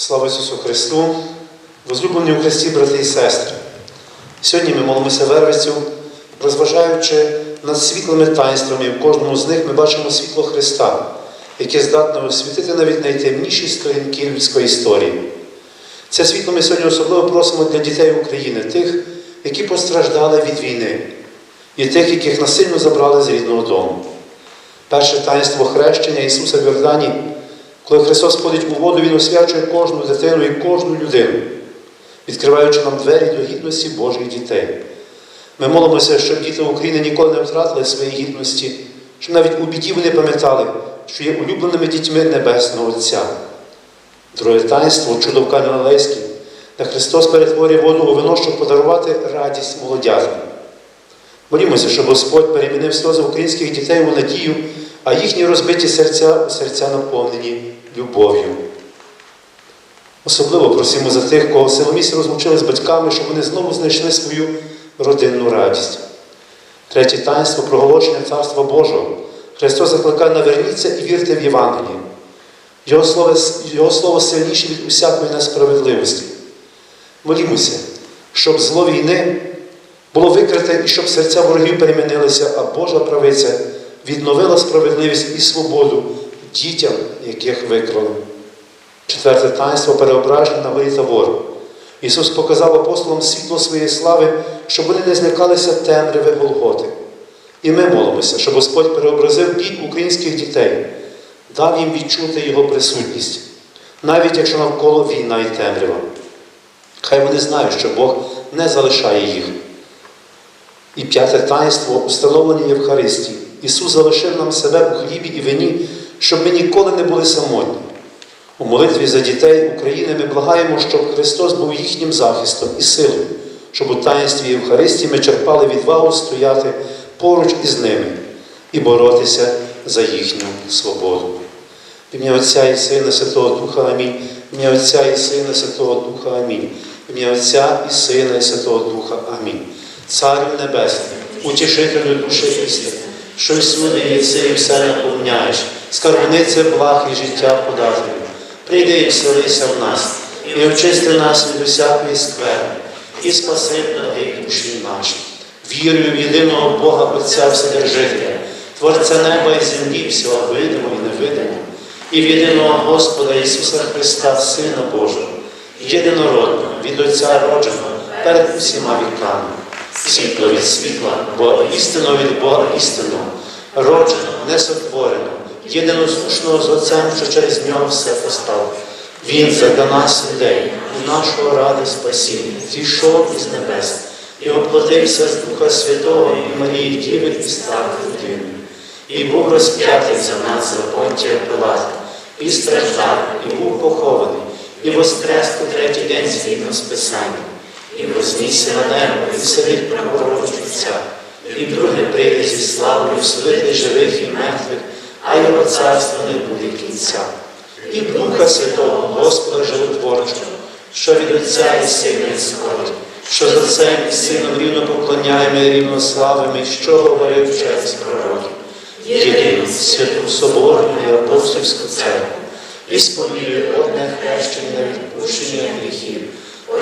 Слава Ісусу Христу, возлюблені у Христі, брати і сестри. Сьогодні ми молимося вервицю, розважаючи над світлими таїнствами, в кожному з них ми бачимо світло Христа, яке здатне освітити навіть найтемніші сторінки людської історії. Це світло ми сьогодні особливо просимо для дітей України, тих, які постраждали від війни, і тих, яких насильно забрали з рідного дому. Перше таїнство хрещення Ісуса в Йордані, коли Христос ходить у воду, Він освячує кожну дитину і кожну людину, відкриваючи нам двері до гідності Божих дітей. Ми молимося, щоб діти України ніколи не втратили своєї гідності, щоб навіть у біді вони пам'ятали, що є улюбленими дітьми Небесного Отця. Друге таїнство чудо в Кані де Христос перетворює воду у вино, щоб подарувати радість молодятам. Молімося, щоб Господь перемінив сльози українських дітей у надію, а їхні розбиті серця серця наповнені любов'ю. Особливо просимо за тих, кого силомісі розлучили з батьками, щоб вони знову знайшли свою родинну радість. Третє таїнство проголошення Царства Божого. Христос закликає наверніться і вірте в Євангеліє. Його слово, Його слово сильніше від усякої несправедливості. Молімося, щоб зло війни було викрите і щоб серця ворогів перемінилися, а Божа правиця відновила справедливість і свободу дітям, яких викрали. Четверте таїнство переображення на горі Тавор. Ісус показав апостолам світло своєї слави, щоб вони не злякалися темряви Голготи. І ми молимося, щоб Господь переобразив біль українських дітей, дав їм відчути Його присутність, навіть якщо навколо війна і темрява. Хай вони знають, що Бог не залишає їх. І п'яте таїнство установлення Євхаристії. Ісус залишив нам себе у хлібі і вині, щоб ми ніколи не були самотні. У молитві за дітей України ми благаємо, щоб Христос був їхнім захистом і силою, щоб у таїнстві Євхаристії ми черпали відвагу стояти поруч із ними і боротися за їхню свободу. В ім'я Отця і Сина Святого Духа Амінь. В ім'я Отця і Сина Святого Духа Амінь. В ім'я Отця і Сина і Святого Духа Амінь. Царю Небесний, утішителю душі істини, що й всюди єси і все наповняєш, скарбнице благ і життя подателю. Прийди і вселися в нас, і очисти нас від усякої скверни, і спаси ноги душі наші. Вірую в єдиного Бога Отця Вседержителя, Творця неба і землі, всього видимого і невидимого, і в єдиного Господа Ісуса Христа, Сина Божого, єдинородного, від Отця родженого, перед усіма віками, світло від світла, Бога істинно від Бога істинного, родженого, несотвореного, єдиносушного з Отцем, що через нього все постало. Він задля нас людей, і нашого ради спасіння, зійшов із небес і оплатився з Духа Святого і Марії Діви і став людиною. І був розп'ятий за нас за Понтія Пилата, і страждав, і був похований, і воскрес у третій день згідно з Писанням, і вознісся на небо, і праворуч Отця, і друге прийде зі славою судити живих і мертвих, а його царство не буде кінця. І Духа Святого, Господа Животворчого, що від Отця і Сина сходить, що за Отцем і Сином рівно поклоняємо і рівно славимо, і що говорив через пророків. Єдину святу соборну і апостольську церкву, і сповідує одне хрещення на відпущення гріхів,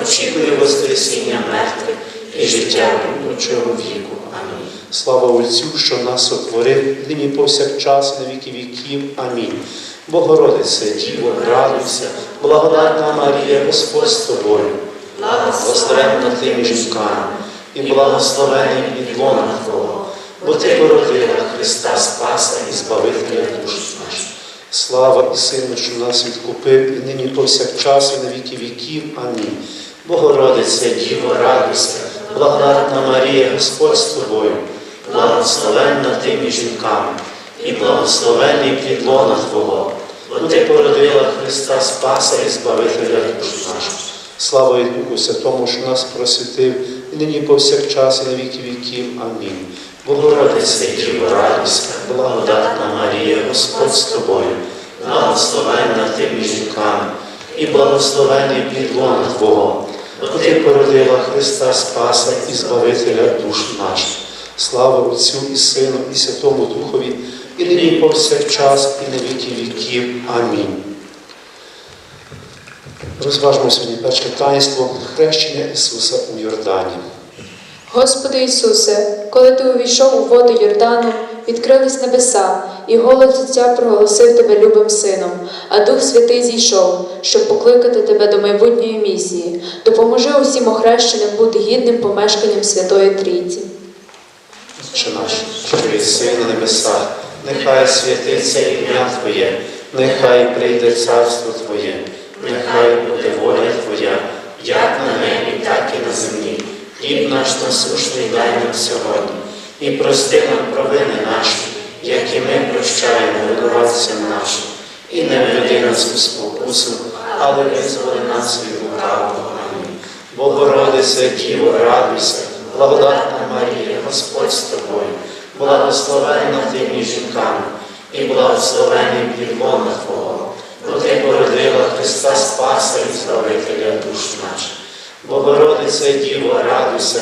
очікує Воскресіння мертвих і життя будучого віку. Амінь. Слава Отцю, що нас нині повсякчас і на віки віків. Амінь. Богородице, Діво, радуйся, благодатна Марія, Господь з тобою, благословенна ти між жінками, і благословений підлона Твого, бо ти породила Христа Спаса і Збавителя душ наших. Слава і сину, що нас відкупив, і нині повсякчас і на віки віків. Амінь. Богородице, Діво, радуйся, благодатна Марія, Господь з тобою, благословенна ти між жінками, і благословений підлона Твого, бо ти породила Христа Спаса і Збавителя душ наших. Слава і Духу Святому, що нас просвітив, і нині повсякчас і на віки віків. Амінь. Богородице, Діво, радуйся, благодатна Марія, Господь з тобою, благословенна ти між жінками, і благословений підлона Твого, бо ти породила Христа Спаса і Збавителя душ наших. Слава Отцю і Сину, і Святому Духові, і нині повсякчас, і на віки віків. Амінь. Розважмо сьогодні перше таїнство хрещення Ісуса у Йордані. Господи Ісусе, коли ти увійшов у воду Йордану, відкрились небеса, і голос Отця проголосив тебе любим сином, а Дух Святий зійшов, щоб покликати тебе до майбутньої місії. Допоможи усім охрещеним бути гідним помешканням Святої Трійці. Отче наш, що єси на небесах, нехай святиться ім'я Твоє, нехай прийде царство Твоє, нехай буде воля Твоя, як на небі, так і на землі. Хліб наш насушний дай нам сьогодні, і прости нам провини наші, які ми прощаємо винуватцям нашим, і не введи нас у спокусу, але визволи нас від лукавого. Богородице, Діво, радуйся, благодатна Марія, Господь з тобою, благословенна ти між жінками, і благословений плідлона Твого, бо ти породила Христа Спаса і Збавителя душ наших. Богородице, Діво, радуйся,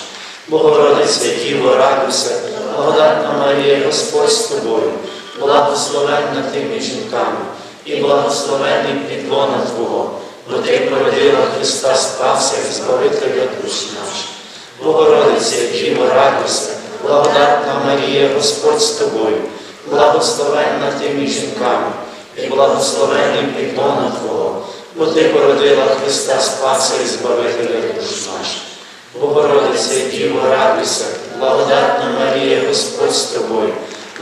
Богородице, Діво, радуйся, благодатна Марія, Господь з тобою, благословенна ти між жінками, і благословений підлона Твого, бо ти породила Христа Спаса і Збавителя душ наших. Богородице, Діво, радуйся, благодатна Марія, Господь з тобою, благословенна ти між жінками, і благословений підлона Твого, бо ти породила Христа Спаса і Збавителя душ наших. Богородице, Діво, радуйся, благодатна Марія, Господь з тобою,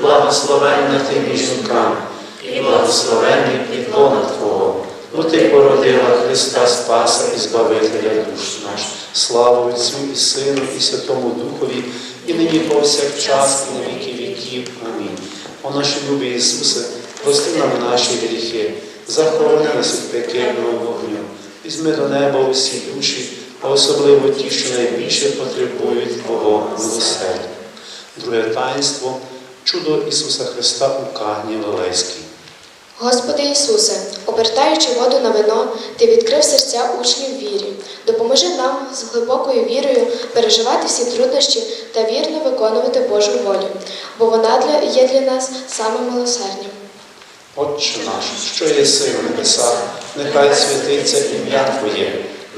благословенна ти між жінками, і благословений підлона Твого, бо ти породила Христа Спаса і Збавителя душ наших. Слава Отцю і Сину, і Святому Духові, і нині повсякчас, і на віки віків. Амінь. О наші любі Ісусе, прости нам наші гріхи, захорони нас від пекельного вогню, візьми до неба усі душі, а особливо ті, що найбільше потребують Твого милосердя. Друге таїнство чудо Ісуса Христа у Кагні Галилейській. Господи Ісусе, обертаючи воду на вино, Ти відкрив серця учнів вірі. Допоможи нам з глибокою вірою переживати всі труднощі та вірно виконувати Божу волю, бо вона для, є для нас самим милосердним. Отче наш, що єси в небесах, нехай святиться ім'я Твоє,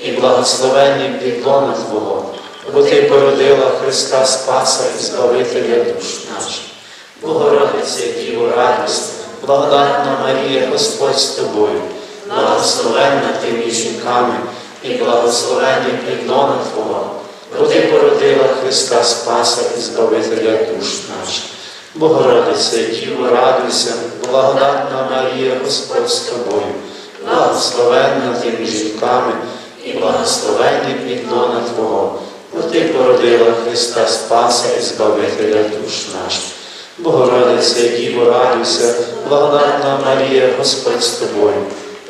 і благословенний підлона Твого, бо Ти породила Христа Спаса і Збавителя душ наших. Богородиця, Діво радість, благодатна Марія, Господь з тобою, благословенна ти між жінками і благословенний підлона Твого, бо Ти породила Христа Спаса і Збавителя душ наших. Богородиця, Діво радуйся, благодатна Марія, Господь з тобою, благословенна ти між жінками і благословенний підлона Твого, бо Ти породила Христа Спаса і Збавителя душ наших. Богородиця, Діво, радуйся, благодатна Марія, Господь з тобою,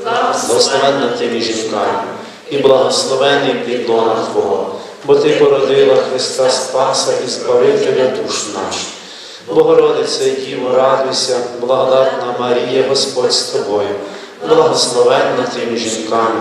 благословенна ти між жінками, і благословений підлона Твого, бо Ти породила Христа Спаса і Збавителя душ наших. Богородиця, Діво, радуйся, благодатна Марія, Господь з тобою, благословенна ти між жінками,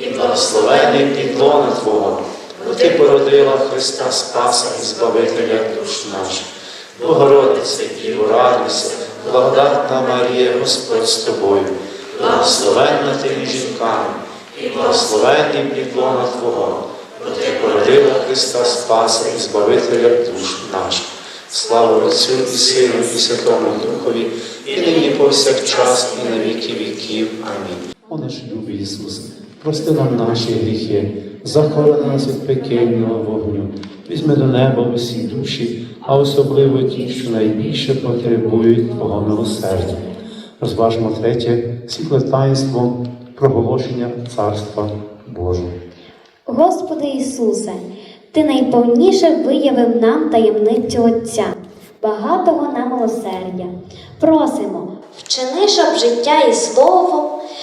і благословенний підлона Твого, бо Ти породила Христа Спаса і Збавителя душ наших. Богородиця, Діво, радуйся, благодатна Марія, Господь з тобою, благословенна ти між жінками, і благословенний підлона Твого, бо Ти породила Христа Спаса і Збавителя душ наших. Слава Отцю і Сину, і Святому Духові, і нині повсякчас, і на віки віків. Амінь. О наш любий Ісус, прости нам наші гріхи, захорони нас від пекельного вогню, візьми до неба усі душі, а особливо ті, що найбільше потребують Твого милосердя. Розважмо третє світле таїнство проголошення Царства Божого. Господи Ісусе, Ти найповніше виявив нам таємницю Отця, багатого на милосердя. Просимо, вчини, щоб життя і слово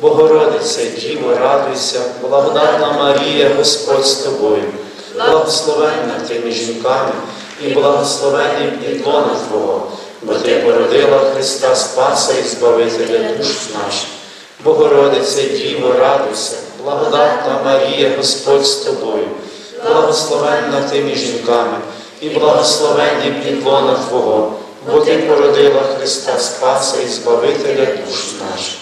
Богородице, Діво, радуйся, благодатна Марія, Господь з тобою, благословенна ти між жінками і благословенний підлона Твого, бо Ти породила Христа Спаса і Збавителя душ наших. Богородице, Діво, радуйся, благодатна Марія, Господь з тобою, благословенна ти між жінками і благословенний підлона Твого, бо Ти породила Христа Спаса і Збавителя душ наших.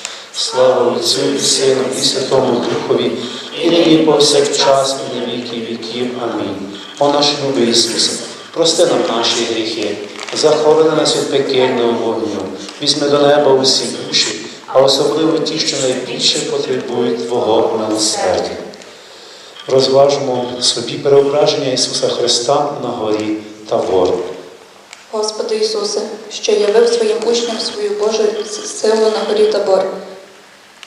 Слава Отцю і Сину, і Святому Духові, і нині повсякчас, і на віки віків. Амінь. О наш любий Ісусе, прости нам наші гріхи, захорони нас від пекельного вогню, візьми до неба усі душі, а особливо ті, що найбільше потребують Твого милосердя. Розважимо собі переображення Ісуса Христа на горі Тавор. Господи Ісусе, що явив своїм учням свою Божу силу на горі Табор.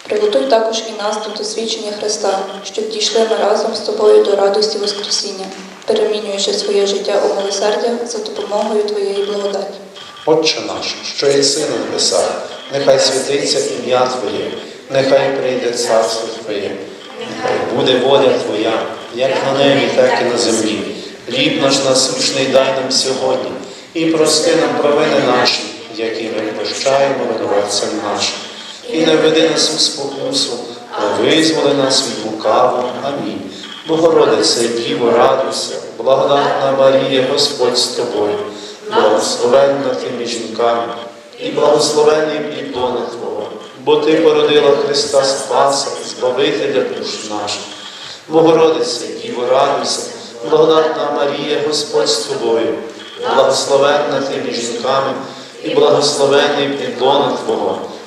Приготуй також і нас до досвідчення Христа, щоб дійшли ми разом з тобою до радості Воскресіння, перемінюючи своє життя у милосердя за допомогою Твоєї благодаті. Отче наш, що єси на небесах, нехай святиться ім'я Твоє, нехай прийде царство Твоє, нехай буде воля Твоя, як на небі, так і на землі. Хліб наш насущний дай нам сьогодні, і прости нам провини наші, які ми прощаємо винуватцям нашим. І не веди нас у спокусу, а визволи нас від лукавого. Амінь. Богородице, Діво, радуйся, благодатна Марія, Господь з тобою, благословенна ти між жінками, і благословенний плід Твого, бо Ти породила Христа Спаса, Збавителя душ наших. Богородице, Діво, радуйся, благодатна Марія, Господь з тобою, благословенна ти між жінками, і благословенний плід Твого,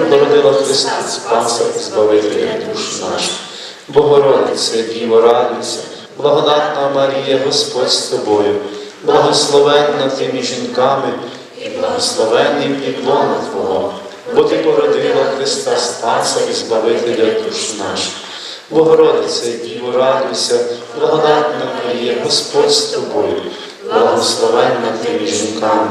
Породила Христа Спаса і Збавителя душ наших. Богородице, Діво, радуйся, благодатна Марія, Господь з тобою, благословенна ти між жінками, і благословенний плід Твого, бо Ти породила Христа Спаса і Збавителя душ наших. Богородице, Діво, радуйся, благодатна Марія, Господь з тобою, благословенна ти між жінками,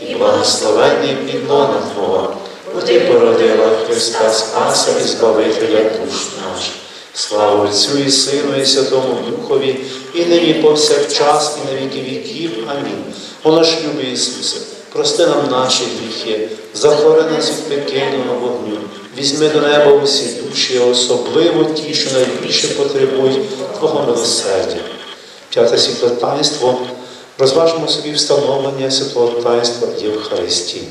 і благословенний плід лона Твого, бо Ти породила Христа Спаса і Збавителя душ наших. Слава Отцю і Сину, і Святому Духові, і нині повсякчас, і на віки віків. Амінь. О наш любий Ісусе, прости нам наші гріхи, захорони нас від пекельного вогню, візьми до неба усі душі, особливо ті, що найбільше потребують Твого милосердя. П'яте світле Розважимо собі встановлення святого таїнства Євхаристії.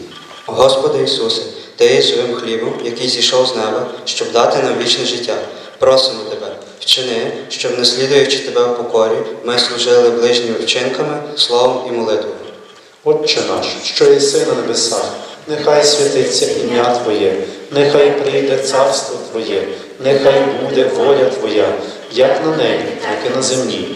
Господи Ісусе, Ти є живим хлібом, який зійшов з неба, щоб дати нам вічне життя. Просимо Тебе, вчини, щоб, наслідуючи Тебе в покорі, ми служили ближнім вчинками, словом і молитвою. Отче наш, що єси на небесах, нехай святиться ім'я Твоє, нехай прийде царство Твоє, нехай буде воля Твоя, як на небі, так і на землі.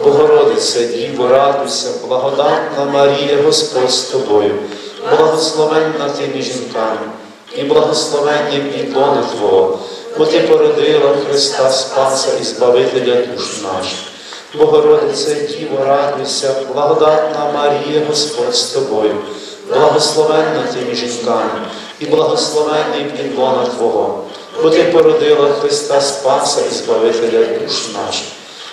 Богородице, Діво, радуйся, благодатна Марія, Господь з тобою, благословенна ти жінками, і благословенний плід Твого, бо Ти породила Христа Спаса і Збавителя душ наших. Богородице, Діво, радуйся, благодатна Марія, Господь з тобою, благословенна ти між жінками, і благословенний плід лона Твого, бо Ти породила Христа Спаса і Збавителя душ наших.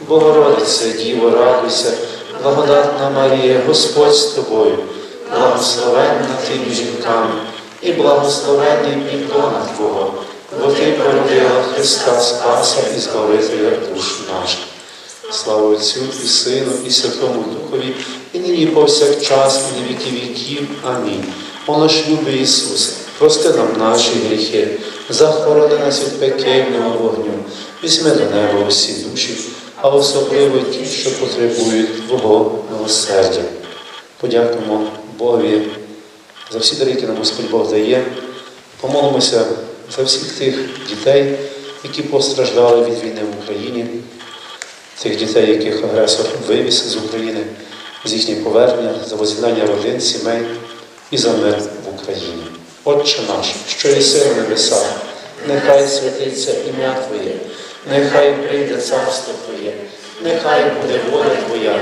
Богородице, Діво, радуйся, благодатна Марія, Господь з тобою, благословенна ти між жінками, і благословенний плід лона Твого, бо Ти породила Христа Спаса і Збавителя душ наших. Слава Отцю і Сину, і Святому Духові, і нині повсякчас, і на віки віків. Амінь. О наш любий Ісусе, прости нам наші гріхи, захорони нас від пекельного вогню, візьми до неба усі душі, а особливо ті, що потребують Твого милосердя. Подякуємо Богові за всі дари, які нам Господь Бог дає. Помолимося за всіх тих дітей, які постраждали від війни в Україні, тих дітей, яких агресор вивіз з України, з їхнє повернення, за воз'єднання родин, сімей і за мир в Україні. Отче наш, що єси на небесах, нехай святиться ім'я Твоє, нехай прийде царство Твоє, нехай буде воля Твоя,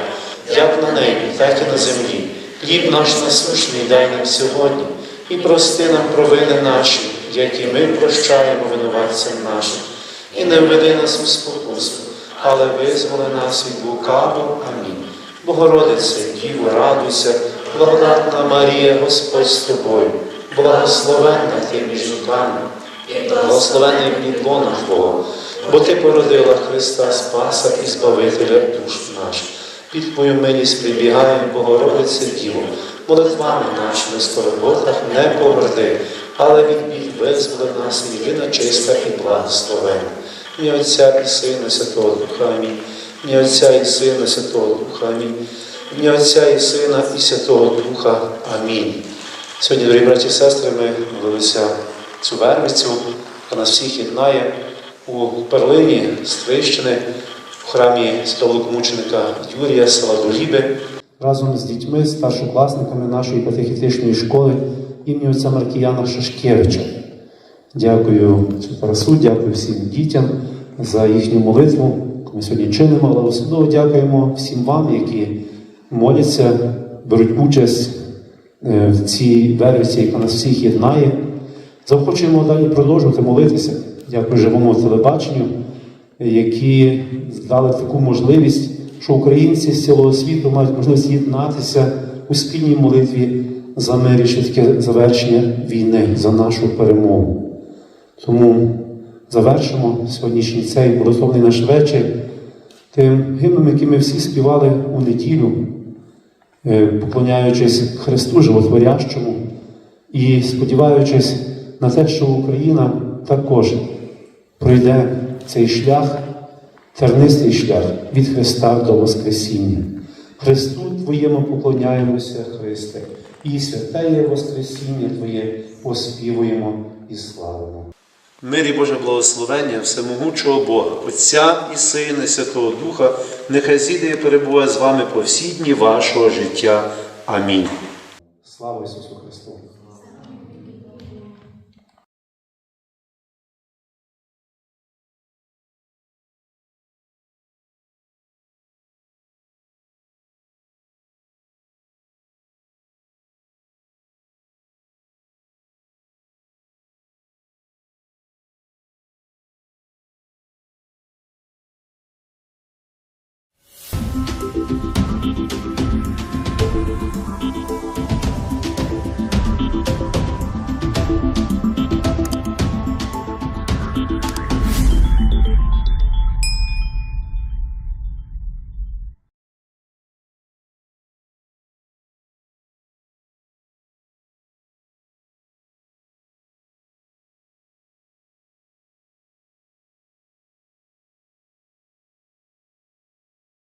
як на небі, так і на землі. Хліб наш насущний дай нам сьогодні, і прости нам провини наші, як і ми прощаємо винуватцям нашим. І не введи нас у спокусу, але визволи нас від лукавого. Амінь. Богородице, Діво, радуйся, благодатна Марія, Господь з тобою, благословенна ти між жінками, благословенний плід лона бо Ти породила Христа Спаса і Збавителя душ наших. Під Твою милість прибігаємо, Богородице Діво, молитвами нашими скорботах не погорди, але від біль визволи нас і вина чиста і благословенна. Ім'я Отця і Сина, Святого Духа. Амінь. Ім'я Отця і Сина, Святого Духа. Амінь. Ім'я Отця і Сина, і Святого Духа. Амінь. Сьогодні, дорогі браті і сестри, ми молилися цю вервицю, яка нас всіх єднає у перлині Стрищини, в храмі святого великомученика Юрія, села Доліби. Разом з дітьми, старшокласниками нашої катехітичної школи імені отця Маркіяна Шашкевича. Дякую Тарасу, дякую всім дітям за їхню молитву, ми сьогодні чинимо, але особливо дякуємо всім вам, які моляться, беруть участь е, в цій вервиці, яка нас всіх єднає. Захочемо далі продовжувати молитися. Дякую живому телебаченню, які дали таку можливість, що українці з цілого світу мають можливість єднатися у спільній молитві за мир і швидке завершення війни, за нашу перемогу. Тому завершимо сьогоднішній цей молитовний наш вечір тим гімном, який ми всі співали у неділю, е, поклоняючись Христу Животворящому і сподіваючись на те, що Україна також пройде цей шлях, тернистий шлях від Христа до Воскресіння. Христу Твоєму поклоняємося, Христе, і святе є Воскресіння Твоє оспівуємо і славимо. Мир і Боже благословення всемогучого Бога, Отця і Сина, і Святого Духа, нехай зійде і перебуває з вами по всі дні вашого життя. Амінь. Слава Ісусу Христу!